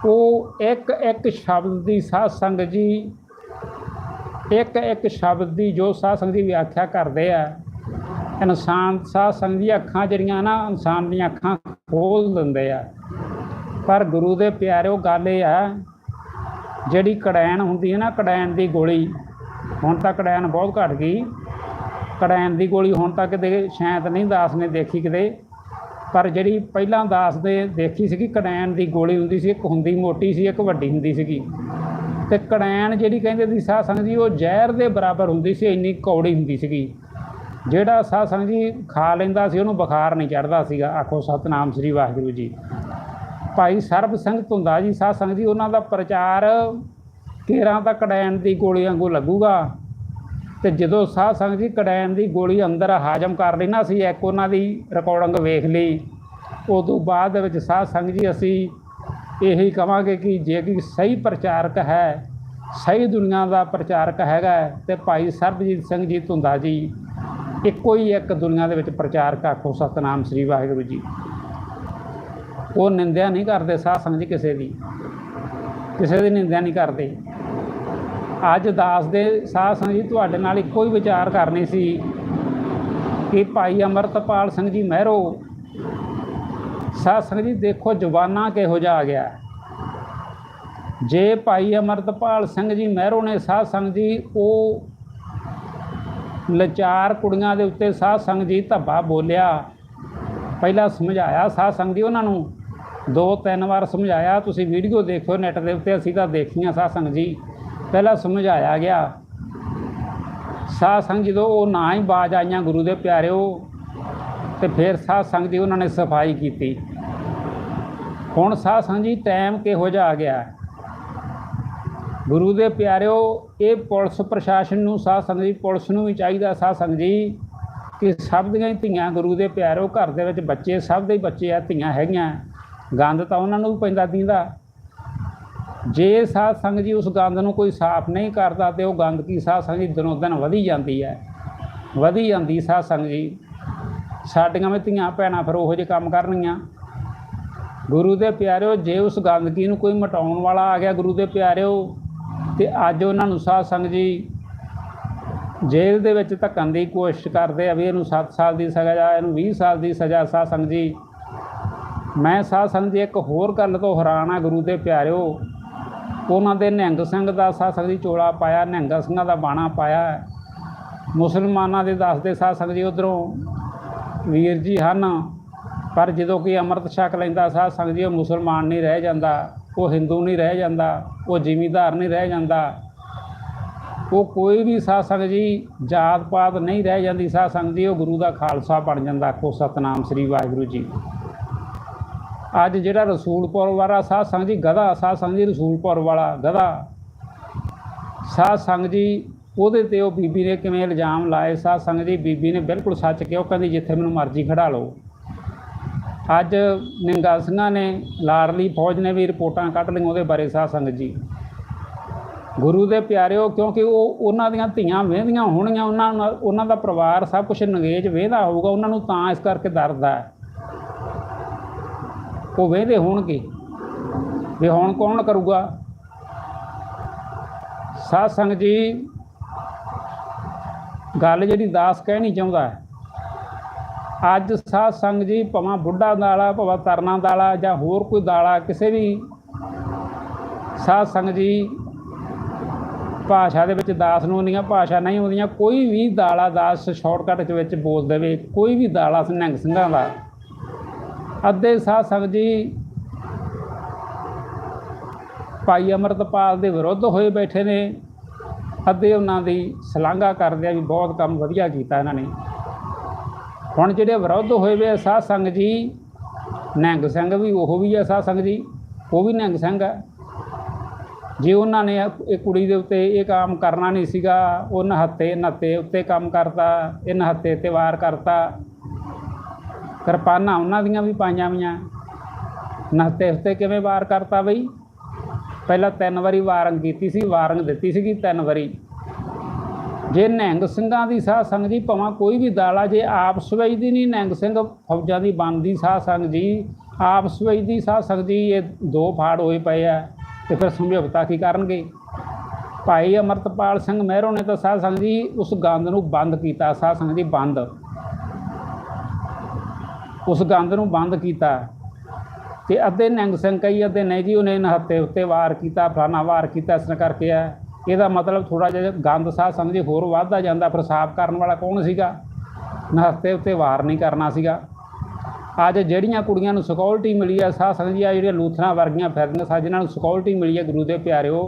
ਉਹ ਇੱਕ ਇੱਕ ਸ਼ਬਦ ਦੀ ਸਾਧ ਸੰਗਤ ਜੀ ਇੱਕ ਇੱਕ ਸ਼ਬਦ ਦੀ ਜੋ ਸਾਧ ਸੰਗਤ ਦੀ ਵਿਆਖਿਆ ਕਰਦੇ ਆ, ਇਨਸਾਨ ਸਾਧ ਸੰਗਤ ਦੀਆਂ ਅੱਖਾਂ ਜਿਹੜੀਆਂ ਨਾ, ਇਨਸਾਨ ਦੀਆਂ ਅੱਖਾਂ ਖੋਲ ਦਿੰਦੇ ਆ। ਪਰ ਗੁਰੂ ਦੇ ਪਿਆਰਿਓ ਗੱਲ ਇਹ ਆ, ਜਿਹੜੀ ਕੜੈਣ ਹੁੰਦੀ ਹੈ ਨਾ, ਕੜੈਣ ਦੀ ਗੋਲੀ, ਹੁਣ ਤਾਂ ਕੜੈਣ ਬਹੁਤ ਘਟ ਗਈ। ਕੜੈਣ ਦੀ ਗੋਲੀ ਹੁਣ ਤੱਕ ਦੇ ਸ਼ਾਇਦ ਨਹੀਂ, ਦਾਸ ਨੇ ਦੇਖੀ ਕਿਤੇ। ਪਰ ਜਿਹੜੀ ਪਹਿਲਾਂ ਦਾਸ ਦੇ ਦੇਖੀ ਸੀਗੀ, ਕੜੈਣ ਦੀ ਗੋਲੀ ਹੁੰਦੀ ਸੀ, ਇੱਕ ਹੁੰਦੀ ਮੋਟੀ ਸੀ, ਇੱਕ ਵੱਡੀ ਹੁੰਦੀ ਸੀਗੀ। ਤੇ ਕੜੈਣ ਜਿਹੜੀ ਕਹਿੰਦੇ ਸੀ ਸਾਧ ਸੰਗਤ ਜੀ, ਉਹ ਜ਼ਹਿਰ ਦੇ ਬਰਾਬਰ ਹੁੰਦੀ ਸੀ, ਇੰਨੀ ਕੌੜੀ ਹੁੰਦੀ ਸੀਗੀ। ਜਿਹੜਾ ਸਾਧ ਸੰਗਤ ਜੀ ਖਾ ਲੈਂਦਾ ਸੀ, ਉਹਨੂੰ ਬੁਖਾਰ ਨਹੀਂ ਚੜਦਾ ਸੀਗਾ। ਆਖੋ, ਸਤਨਾਮ ਸ੍ਰੀ ਵਾਹਿਗੁਰੂ ਜੀ। ਭਾਈ ਸਰਬ ਸਿੰਘ ਧੁੰਦਾ ਜੀ ਸਾਧ ਸੰਗਤ ਜੀ, ਉਹਨਾਂ ਦਾ ਪ੍ਰਚਾਰ ਕੇਰਾਂ ਤਾਂ ਕੜੈਣ ਦੀ ਗੋਲੀ ਵਾਂਗੂ ਲੱਗੂਗਾ। ਤੇ ਜਦੋਂ ਸਾਧ ਸੰਗਤ ਜੀ ਕੜੈਣ ਦੀ ਗੋਲੀ ਅੰਦਰ ਹਾਜ਼ਮ ਕਰ ਲਈ ਨਾ ਅਸੀਂ ਇੱਕ ਉਹਨਾਂ ਦੀ ਰਿਕਾਰਡਿੰਗ ਵੇਖ ਲਈ। ਉਦੋਂ ਬਾਅਦ ਵਿੱਚ ਸਾਧ ਸੰਗਤ ਜੀ ਅਸੀਂ ਇਹੀ ਕਵਾਂਗੇ ਕਿ ਜੇ ਕੋਈ ਸਹੀ ਪ੍ਰਚਾਰਕ ਹੈ ਸਹੀ ਦੁਨੀਆ ਦਾ ਪ੍ਰਚਾਰਕ ਹੈਗਾ ਹੈ, ਤੇ ਭਾਈ ਸਰਬਜੀਤ ਸਿੰਘ ਜੀ ਧੁੰਦਾ ਜੀ ਇੱਕੋ ਹੀ ਇੱਕ ਦੁਨੀਆ ਦੇ ਵਿੱਚ ਪ੍ਰਚਾਰਕ ਆਖੋ ਸਤਨਾਮ ਸ੍ਰੀ ਵਾਹਿਗੁਰੂ ਜੀ। ਉਹ ਨਿੰਦਿਆ ਨਹੀਂ ਕਰਦੇ ਸਾਧ ਸੰਗਤ ਜੀ ਕਿਸੇ ਦੀ। ਕਿਸੇ ਦੀ ਨਿੰਦਿਆ ਨਹੀਂ ਕਰਦੇ। ਅੱਜ ਦਾਸ ਦੇ ਸਾਧ ਸੰਗਤ ਜੀ ਤੁਹਾਡੇ ਨਾਲ ਇੱਕੋ ਹੀ ਵਿਚਾਰ ਕਰਨੀ ਸੀ ਕਿ ਭਾਈ ਅਮਰਤਪਾਲ ਸਿੰਘ ਜੀ ਮਹਿਰੋ ਸਾਧ ਸੰਗਤ ਜੀ, ਦੇਖੋ ਜਵਾਨਾ ਕਿਹੋ ਜਿਹਾ ਆ ਗਿਆ। ਜੇ ਭਾਈ ਅਮਰਤਪਾਲ ਸਿੰਘ ਜੀ ਮਹਿਰੋ ਨੇ ਸਾਧ ਸੰਗਤ ਜੀ, ਉਹ ਲਚਾਰ ਕੁੜੀਆਂ ਦੇ ਉੱਤੇ ਸਾਧ ਸੰਗਤ ਜੀ ਧੱਬਾ ਬੋਲਿਆ। ਪਹਿਲਾਂ ਸਮਝਾਇਆ ਸਾਧ ਸੰਗਤ ਜੀ ਉਹਨਾਂ ਨੂੰ। ਦੋ ਤਿੰਨ ਵਾਰ ਸਮਝਾਇਆ, ਤੁਸੀਂ ਵੀਡੀਓ ਦੇਖਿਓ ਨੈਟ ਦੇ ਉੱਤੇ ਅਸੀਂ ਤਾਂ ਦੇਖੀਆਂ ਸਾਧ ਸੰਗਤ ਜੀ। ਪਹਿਲਾਂ ਸਮਝਾਇਆ ਗਿਆ। ਸਾਧ ਸੰਗਤ ਜਦੋਂ ਉਹ ਨਾ ਹੀ ਬਾਜ ਆਈਆਂ ਗੁਰੂ ਦੇ ਪਿਆਰਿਓ ਤੇ ਫਿਰ ਸਾਧ ਸੰਗਤ ਜੀ ਉਹਨਾਂ ਨੇ ਸਫ਼ਾਈ ਕੀਤੀ। ਹੁਣ ਸਾਧ ਸੰਗਤ ਜੀ ਟਾਈਮ ਕਿਹੋ ਜਿਹਾ ਆ ਗਿਆ? ਗੁਰੂ ਦੇ ਪਿਆਰਿਓ, ਇਹ ਪੁਲਿਸ ਪ੍ਰਸ਼ਾਸਨ ਨੂੰ, ਸਾਧ ਸੰਗਤ ਜੀ ਪੁਲਿਸ ਨੂੰ ਵੀ ਚਾਹੀਦਾ ਸਾਧ ਸੰਗਤ ਜੀ, ਕਿ ਸਭ ਦੀਆਂ ਹੀ ਧੀਆਂ ਗੁਰੂ ਦੇ ਪਿਆਰੋ ਘਰ ਦੇ ਵਿੱਚ ਬੱਚੇ, ਸਭ ਦੇ ਬੱਚੇ ਆ, ਧੀਆਂ ਹੈਗੀਆਂ। ਗੰਦ ਤਾਂ ਉਹਨਾਂ ਨੂੰ ਵੀ ਪੈਂਦਾ ਦੀਂਦਾ। ਜੇ ਸਾਧ ਸੰਗਤ ਜੀ ਉਸ ਗੰਦ ਨੂੰ ਕੋਈ ਸਾਫ਼ ਨਹੀਂ ਕਰਦਾ, ਤੇ ਉਹ ਗੰਦਗੀ ਸਾਧ ਸੰਗਤ ਜੀ ਦਿਨੋਂ ਦਿਨ ਵਧੀ ਜਾਂਦੀ ਹੈ। ਵਧੀ ਜਾਂਦੀ ਸਾਧ ਸੰਗਤ ਜੀ। ਸਾਡੀਆਂ ਵੀ ਧੀਆਂ ਭੈਣਾਂ ਫਿਰ ਉਹੋ ਜਿਹੇ ਕੰਮ ਕਰਨਗੀਆਂ ਗੁਰੂ ਦੇ ਪਿਆਰਿਓ, ਜੇ ਉਸ ਗੰਦਗੀ ਨੂੰ ਕੋਈ ਮਟਾਉਣ ਵਾਲਾ ਆ ਗਿਆ ਗੁਰੂ ਦੇ ਪਿਆਰਿਓ, ਤੇ ਅੱਜ ਉਹਨਾਂ ਨੂੰ ਸਾਧ ਸੰਗਤ ਜੀ ਜੇਲ੍ਹ ਦੇ ਵਿੱਚ ਧੱਕਣ ਦੀ ਕੋਸ਼ਿਸ਼ ਕਰਦੇ ਆ ਵੀ ਇਹਨੂੰ 7 ਸਾਲ ਦੀ ਸਜ਼ਾ ਜਾਂ ਇਹਨੂੰ 20 ਸਾਲ ਦੀ ਸਜ਼ਾ, ਸਾਧ ਸੰਗਤ ਜੀ। ਮੈਂ ਸਾਧ ਸੰਗਤ ਜੀ ਇੱਕ ਹੋਰ ਗੱਲ ਤੋਂ ਹੈਰਾਨ ਆ ਗੁਰੂ ਦੇ ਪਿਆਰਿਓ, ਉਹਨਾਂ ਦੇ ਨਿਹੰਗ ਸਿੰਘ ਦਾ ਸਾਧ ਸੰਗ ਜੀ ਚੋਲਾ ਪਾਇਆ, ਨਿਹੰਗ ਸਿੰਘਾਂ ਦਾ ਬਾਣਾ ਪਾਇਆ। ਮੁਸਲਮਾਨਾਂ ਦੇ ਦੱਸਦੇ ਸਾਧ ਸੰਗਤ ਜੀ ਉਧਰੋਂ ਵੀਰ ਜੀ ਹਨ। ਪਰ ਜਦੋਂ ਕਿ ਅੰਮ੍ਰਿਤ ਛਕ ਲੈਂਦਾ, ਸਾਧ ਸੰਗਤ ਜੀ, ਉਹ ਮੁਸਲਮਾਨ ਨਹੀਂ ਰਹਿ ਜਾਂਦਾ, ਉਹ ਹਿੰਦੂ ਨਹੀਂ ਰਹਿ ਜਾਂਦਾ, ਉਹ ਜ਼ਿਮੀਦਾਰ ਨਹੀਂ ਰਹਿ ਜਾਂਦਾ। ਉਹ ਕੋਈ ਵੀ ਸਾਧ ਸੰਗਤ ਜੀ, ਜਾਤ ਪਾਤ ਨਹੀਂ ਰਹਿ ਜਾਂਦੀ, ਸਾਧ ਸੰਗਤ ਜੀ, ਉਹ ਗੁਰੂ ਦਾ ਖਾਲਸਾ ਬਣ ਜਾਂਦਾ ਆਖੋ ਸਤਨਾਮ ਸ੍ਰੀ ਵਾਹਿਗੁਰੂ ਜੀ। ਅੱਜ ਜਿਹੜਾ ਰਸੂਲਪੁਰ ਵਾਲਾ ਸਾਧ ਸੰਗਤ ਜੀ, ਗਧਾ, ਸਾਧ ਸੰਗਤ ਜੀ ਰਸੂਲਪੁਰ ਵਾਲਾ ਗਧਾ। ਸਾਧ ਸੰਗਤ ਜੀ ਉਹਦੇ ਤੇ ਉਹ ਬੀਬੀ ਨੇ ਕਿਵੇਂ ਇਲਜ਼ਾਮ ਲਾਏ, ਸਾਧ ਸੰਗਤ ਜੀ ਬੀਬੀ ਨੇ ਬਿਲਕੁਲ ਸੱਚ ਕਿਹਾ, ਉਹ ਕਹਿੰਦੀ ਜਿੱਥੇ ਮੈਨੂੰ ਮਰਜ਼ੀ ਖੜਾ ਲਓ। ਅੱਜ ਨਿੰਗਾ ਸਿੰਘਾਂ ਨੇ ਲਾੜਲੀ ਫੌਜ ਨੇ ਵੀ ਰਿਪੋਰਟਾਂ ਕੱਢ ਲਈਆਂ ਉਹਦੇ ਬਾਰੇ ਸਾਧ ਸੰਗਤ ਜੀ। ਗੁਰੂ ਦੇ ਪਿਆਰਿਓ, ਕਿਉਂਕਿ ਉਹ ਉਹਨਾਂ ਦੀਆਂ ਧੀਆਂ ਵਹਿੰਦੀਆਂ ਹੋਣਗੀਆਂ, ਉਹਨਾਂ ਨਾਲ ਉਹਨਾਂ ਦਾ ਪਰਿਵਾਰ ਸਭ ਕੁਝ ਨਗੇਜ ਵਹਿੰਦਾ ਹੋਊਗਾ, ਉਹਨਾਂ ਨੂੰ ਤਾਂ ਇਸ ਕਰਕੇ ਦਰਦ ਹੈ। ਉਹ ਵਹਿੰਦੇ ਹੋਣਗੇ। ਵੀ ਹੁਣ ਕੌਣ ਕਰੂਗਾ? ਸਾਧ ਸੰਗਤ ਜੀ ਗੱਲ ਜਿਹੜੀ ਦਾਸ ਕਹਿਣੀ ਚਾਹੁੰਦਾ ਹੈ। ਅੱਜ ਸਾਧ ਸੰਗਤ ਜੀ ਭਾਵੇਂ ਬੁੱਢਾ ਦਾਲਾ, ਭਾਵੇਂ ਤਰਨਾ ਦਾਲਾ ਜਾਂ ਹੋਰ ਕੋਈ ਦਾਲਾ, ਕਿਸੇ ਵੀ ਸਾਧ ਸੰਗਤ ਜੀ ਭਾਸ਼ਾ ਦੇ ਵਿੱਚ ਦਾਸ ਨੂੰ ਆਉਂਦੀਆਂ, ਭਾਸ਼ਾ ਨਹੀਂ ਆਉਂਦੀਆਂ, ਕੋਈ ਵੀ ਦਾਲਾ ਦਾਸ ਸ਼ਾਰਟਕਟ ਦੇ ਵਿੱਚ ਬੋਲ ਦੇਵੇ, ਕੋਈ ਵੀ ਦਾਲਾ ਨਿਹੰਗ ਸਿੰਘਾਂ ਦਾ। ਅੱਧੇ ਸਾਧ ਸੰਗਤ ਜੀ ਭਾਈ ਅਮਰਤਪਾਲ ਦੇ ਵਿਰੁੱਧ ਹੋਏ ਬੈਠੇ ਨੇ। ਅੱਧੇ ਉਹਨਾਂ ਦੀ ਸ਼ਲਾਘਾ ਕਰਦੇ ਆ ਵੀ ਬਹੁਤ ਕੰਮ ਵਧੀਆ ਕੀਤਾ ਇਹਨਾਂ ਨੇ। ਹੁਣ ਜਿਹੜੇ ਵਿਰੁੱਧ ਹੋਏ ਵੇ ਆ ਸਾਧ ਸੰਗਤ ਜੀ, ਨਿਹੰਗ ਸਿੰਘ ਵੀ ਉਹ ਵੀ ਆ ਸਾਧ ਸੰਗਤ ਜੀ, ਉਹ ਵੀ ਨਿਹੰਗ ਸਿੰਘ ਆ। ਜੇ ਉਹਨਾਂ ਨੇ ਇਹ ਕੁੜੀ ਦੇ ਉੱਤੇ ਇਹ ਕੰਮ ਕਰਨਾ ਨਹੀਂ ਸੀਗਾ, ਉਹਨਾਂ ਹੱਥੇ ਨੱਤੇ ਉੱਤੇ ਕੰਮ ਕਰਤਾ, ਇਹਨਾਂ ਹੱਥੇ ਤੇ ਵਾਰ ਕਰਤਾ। ਕਿਰਪਾਨਾਂ ਉਹਨਾਂ ਦੀਆਂ ਵੀ ਪਾਈਆਂ ਵੀਆਂ ਨੱਤੇ ਉੱਤੇ ਕਿਵੇਂ ਵਾਰ ਕਰਤਾ ਬਈ? ਪਹਿਲਾਂ ਤਿੰਨ ਵਾਰੀ ਵਾਰੰਗ ਕੀਤੀ ਸੀ, ਵਾਰੰਗ ਦਿੱਤੀ ਸੀਗੀ ਤਿੰਨ ਵਾਰੀ। ਜੇ ਨਿਹੰਗ ਸਿੰਘਾਂ ਦੀ ਸਾਧ ਸੰਗ ਜੀ, ਭਾਵੇਂ ਕੋਈ ਵੀ ਦਾਲਾ, ਜੇ ਆਪ ਵਿੱਚ ਦੀ ਨਹੀਂ, ਨਿਹੰਗ ਸਿੰਘ ਫੌਜਾਂ ਦੀ ਬਣਦੀ ਸਾਧ ਸੰਗ ਜੀ, ਆਪ ਵਿੱਚ ਦੀ ਸਾਧ ਸੰਗ ਜੀ, ਇਹ ਦੋ ਫਾੜ ਹੋਏ ਪਏ ਆ ਤੇ ਫਿਰ ਸਮਝੌਤਾ ਕੀ ਕਰਨਗੇ? ਭਾਈ ਅਮਰਤਪਾਲ ਸਿੰਘ ਮਹਿਰੋਂ ਨੇ ਤਾਂ ਸਾਧ ਸੰਗ ਜੀ ਉਸ ਗੰਦ ਨੂੰ ਬੰਦ ਕੀਤਾ ਸਾਧ ਸੰਗ ਜੀ ਬੰਦ। ਉਸ ਗੰਦ ਨੂੰ ਬੰਦ ਕੀਤਾ। ਤੇ ਅੱਧੇ ਨਿਹੰਗ ਸਿੰਘ ਕਈ ਅੱਧੇ ਨਹੀਂ ਜੀ, ਉਹਨੇ ਨਹੱਤੇ ਉੱਤੇ ਵਾਰ ਕੀਤਾ ਫਲਾਣਾ ਵਾਰ ਕੀਤਾ, ਇਸ ਤਰ੍ਹਾਂ ਕਰਕੇ ਆ। ਇਹਦਾ ਮਤਲਬ ਥੋੜਾ ਜਿਹਾ ਗੰਦ ਸਾਹ ਸੰਗ ਹੋਰ ਵੱਧਦਾ ਜਾਂਦਾ ਪਰ ਸਾਫ਼ ਕਰਨ ਵਾਲਾ ਕੌਣ ਸੀਗਾ? ਨਹੱਤੇ ਉੱਤੇ ਵਾਰ ਨਹੀਂ ਕਰਨਾ ਸੀਗਾ। ਅੱਜ ਜਿਹੜੀਆਂ ਕੁੜੀਆਂ ਨੂੰ ਸਿਕਿਉਰਿਟੀ ਮਿਲੀ ਆ, ਸਾਹ ਸੰਗਤ ਜੀ ਆ ਜਿਹੜੀਆਂ ਲੂਥਰਾਂ ਵਰਗੀਆਂ ਫਿਰਦੀਆਂ ਸਾ ਜਿਨ੍ਹਾਂ ਨੂੰ ਸਿਕਿਉਰਿਟੀ ਮਿਲੀ ਹੈ ਗੁਰੂ ਦੇ ਪਿਆਰਿਓ,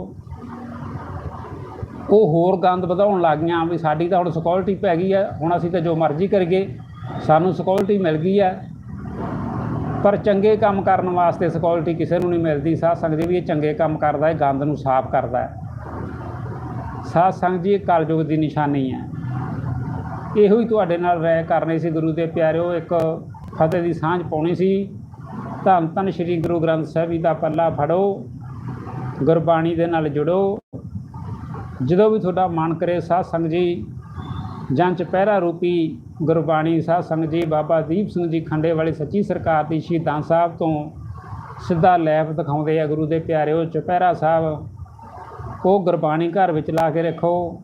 ਉਹ ਹੋਰ ਗੰਦ ਵਧਾਉਣ ਲੱਗ ਗਈਆਂ, ਵੀ ਸਾਡੀ ਤਾਂ ਹੁਣ ਸਿਕਿਉਰਿਟੀ ਪੈ ਗਈ ਹੈ ਹੁਣ ਅਸੀਂ ਤਾਂ ਜੋ ਮਰਜ਼ੀ ਕਰੀਏ, ਸਾਨੂੰ ਸਿਕਿਉਰਿਟੀ ਮਿਲ ਗਈ ਹੈ ਪਰ ਚੰਗੇ ਕੰਮ ਕਰਨ ਵਾਸਤੇ ਸਿਕਿਉਰਿਟੀ ਕਿਸੇ ਨੂੰ ਨਹੀਂ ਮਿਲਦੀ, ਸਾਧ ਸੰਗਤ ਜੀ ਵੀ ਇਹ ਚੰਗੇ ਕੰਮ ਕਰਦਾ ਹੈ ਗੰਦ ਨੂੰ ਸਾਫ਼ ਕਰਦਾ ਹੈ। ਸਾਧ ਸੰਗਤ ਜੀ, ਇਹ ਕਲਯੁਗ ਦੀ ਨਿਸ਼ਾਨੀ ਹੈ। ਇਹੋ ਹੀ ਤੁਹਾਡੇ ਨਾਲ ਰਾਏ ਕਰਨੀ ਸੀ ਗੁਰੂ ਦੇ ਪਿਆਰਿਓ, ਇੱਕ ਫਤਿਹ ਦੀ ਸਾਂਝ ਪਾਉਣੀ ਸੀ। ਧੰਨ ਧੰਨ ਸ੍ਰੀ ਗੁਰੂ ਗ੍ਰੰਥ ਸਾਹਿਬ ਜੀ ਦਾ ਪੱਲਾ ਫੜੋ, ਗੁਰਬਾਣੀ ਦੇ ਨਾਲ ਜੁੜੋ। ਜਦੋਂ ਵੀ ਤੁਹਾਡਾ ਮਨ ਕਰੇ, ਸਾਧ ਸੰਗਤ ਜੀ ਜਾਂ ਚੁਪਹਿਰਾ ਰੂਪੀ ਗੁਰਬਾਣੀ ਸਾਧ ਸੰਗਤ ਜੀ ਬਾਬਾ ਦੀਪ ਸਿੰਘ ਜੀ ਖੰਡੇ ਵਾਲੀ ਸੱਚੀ ਸਰਕਾਰ ਦੀ ਸ਼ਹੀਦਾਂ ਸਾਹਿਬ ਤੋਂ ਸਿੱਧਾ ਲੈਬ ਦਿਖਾਉਂਦੇ ਆ ਗੁਰੂ ਦੇ ਪਿਆਰਿਓ ਚੁਪਹਿਰਾ ਸਾਹਿਬ। ਉਹ ਗੁਰਬਾਣੀ ਘਰ ਵਿੱਚ ਲਾ ਕੇ ਰੱਖੋ।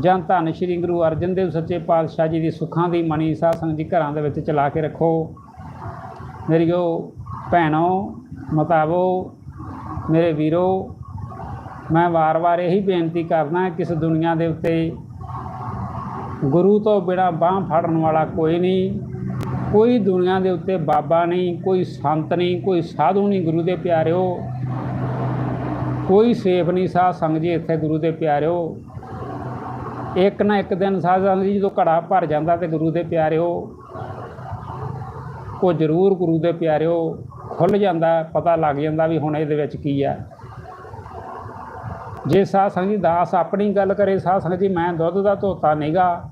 ਜਾਂ ਧੰਨ ਸ਼੍ਰੀ ਗੁਰੂ ਅਰਜਨ ਦੇਵ ਸੱਚੇ ਪਾਤਸ਼ਾਹ ਜੀ ਦੀ ਸੁੱਖਾਂ ਦੀ ਮਣੀ ਸਾਧ ਸੰਗਤ ਜੀ ਘਰਾਂ ਦੇ ਵਿੱਚ ਚਲਾ ਕੇ ਰੱਖੋ। ਮੇਰੀਓ ਭੈਣੋ, ਮਤਾਵੋ, ਮੇਰੇ ਵੀਰੋ, ਮੈਂ ਵਾਰ-ਵਾਰ ਇਹੀ ਬੇਨਤੀ ਕਰਦਾ ਕਿ ਇਸ ਦੁਨੀਆ ਦੇ ਉੱਤੇ ਗੁਰੂ ਤੋਂ ਬਿਨਾ ਬਾਹ ਫੜਨ ਵਾਲਾ ਕੋਈ ਨਹੀਂ। ਕੋਈ ਦੁਨੀਆ ਦੇ ਉੱਤੇ ਬਾਬਾ ਨਹੀਂ, ਕੋਈ ਸੰਤ ਨਹੀਂ, ਕੋਈ ਸਾਧੂ ਨਹੀਂ ਗੁਰੂ ਦੇ ਪਿਆਰਿਓ। ਕੋਈ ਸੇਫ ਨਹੀਂ ਸਾਧ ਸੰਗ ਜੀ ਇੱਥੇ ਗੁਰੂ ਦੇ ਪਿਆਰਿਓ। ਇੱਕ ਨਾ ਇੱਕ ਦਿਨ ਸਾਧ ਸੰਗ ਜੀ ਜਦੋਂ ਘੜਾ ਭਰ ਜਾਂਦਾ ਤੇ ਗੁਰੂ ਦੇ ਪਿਆਰਿਓ। ਉਹ ਜ਼ਰੂਰ ਗੁਰੂ ਦੇ ਪਿਆਰਿਓ। ਖੁੱਲ ਜਾਂਦਾ, ਪਤਾ ਲੱਗ ਜਾਂਦਾ ਵੀ ਹੁਣ ਇਹਦੇ ਵਿੱਚ ਕੀ ਆ। ਜੇ ਸਾਧ ਸੰਗ ਜੀ ਦਾਸ ਆਪਣੀ ਗੱਲ ਕਰੇ, ਸਾਧ ਸੰਗ ਜੀ ਮੈਂ ਦੁੱਧ ਦਾ ਧੋਤਾ ਨਹੀਂਗਾ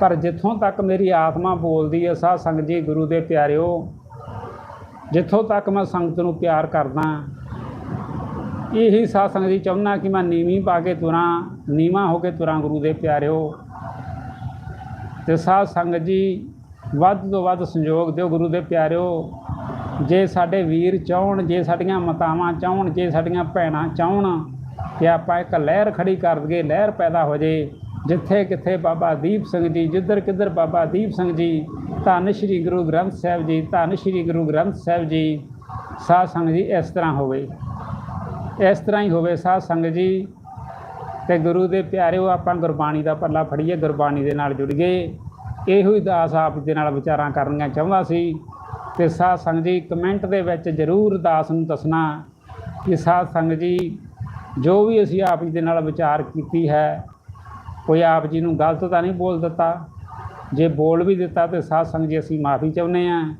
ਪਰ ਜਿੱਥੋਂ ਤੱਕ ਮੇਰੀ ਆਤਮਾ ਬੋਲਦੀ ਹੈ, ਸਾਧ ਸੰਗ ਜੀ ਗੁਰੂ ਦੇ ਪਿਆਰਿਓ, ਜਿੱਥੋਂ ਤੱਕ ਮੈਂ ਸੰਗਤ ਨੂੰ ਪਿਆਰ ਕਰਦਾ, ਇਹੀ ਸਾਧ ਸੰਗਤ ਜੀ ਚਾਹੁੰਦਾ ਕਿ ਮੈਂ ਨੀਵੀਂ ਪਾ ਕੇ ਤੁਰਾਂ, ਨੀਵਾਂ ਹੋ ਕੇ ਤੁਰਾਂ ਗੁਰੂ ਦੇ ਪਿਆਰਿਓ। ਤੇ ਸਾਧ ਸੰਗਤ ਜੀ ਵੱਧ ਤੋਂ ਵੱਧ ਸੰਯੋਗ ਦਿਓ ਗੁਰੂ ਦੇ ਪਿਆਰਿਓ। ਜੇ ਸਾਡੇ ਵੀਰ ਚਾਹਣ, ਜੇ ਸਾਡੀਆਂ ਮਾਤਾਵਾਂ ਚਾਹਣ, ਜੇ ਸਾਡੀਆਂ ਭੈਣਾਂ ਚਾਹਣ ਕਿ ਆਪਾਂ ਇੱਕ ਲਹਿਰ ਖੜੀ ਕਰ ਦਈਏ, ਲਹਿਰ ਪੈਦਾ ਹੋ ਜੇ। ਜਿੱਥੇ ਕਿੱਥੇ ਬਾਬਾ ਦੀਪ ਸਿੰਘ ਜੀ, ਜਿੱਧਰ ਕਿੱਧਰ ਬਾਬਾ ਦੀਪ ਸਿੰਘ ਜੀ, ਧੰਨ ਸ਼੍ਰੀ ਗੁਰੂ ਗ੍ਰੰਥ ਸਾਹਿਬ ਜੀ, ਧੰਨ ਸ਼੍ਰੀ ਗੁਰੂ ਗ੍ਰੰਥ ਸਾਹਿਬ ਜੀ, ਸਾਧ ਸੰਗਤ ਜੀ ਇਸ ਤਰ੍ਹਾਂ ਹੋਵੇ। ਇਸ ਤਰ੍ਹਾਂ ਹੀ ਹੋਵੇ ਸਾਧ ਸੰਗਤ ਜੀ। ਤੇ ਗੁਰੂ ਦੇ ਪਿਆਰਿਓ, ਆਪਾਂ ਗੁਰਬਾਣੀ ਦਾ ਪੱਲਾ ਫੜੀਏ, ਗੁਰਬਾਣੀ ਦੇ ਨਾਲ ਜੁੜ ਗਏ। ਇਹੋ ਹੀ ਦਾਸ ਆਪ ਦੇ ਨਾਲ ਵਿਚਾਰਾਂ ਕਰਨੀਆਂ ਚਾਹੁੰਦਾ ਸੀ। ਤੇ ਸਾਧ ਸੰਗਤ ਜੀ ਕਮੈਂਟ ਦੇ ਵਿੱਚ ਜ਼ਰੂਰ ਦਾਸ ਨੂੰ ਦੱਸਣਾ ਕਿ ਸਾਧ ਸੰਗਤ ਜੀ ਜੋ ਵੀ ਅਸੀਂ ਆਪ ਜੀ ਦੇ ਨਾਲ ਵਿਚਾਰ ਕੀਤੀ ਹੈ, ਕੋਈ ਆਪ ਜੀ ਨੂੰ ਗਲਤ ਤਾਂ ਨਹੀਂ ਬੋਲ ਦਿੱਤਾ। ਜੇ ਬੋਲ ਵੀ ਦਿੱਤਾ ਤੇ ਸਾਧ ਸੰਗਤ ਜੀ ਅਸੀਂ ਮਾਫੀ ਚਾਹੁੰਦੇ ਹਾਂ।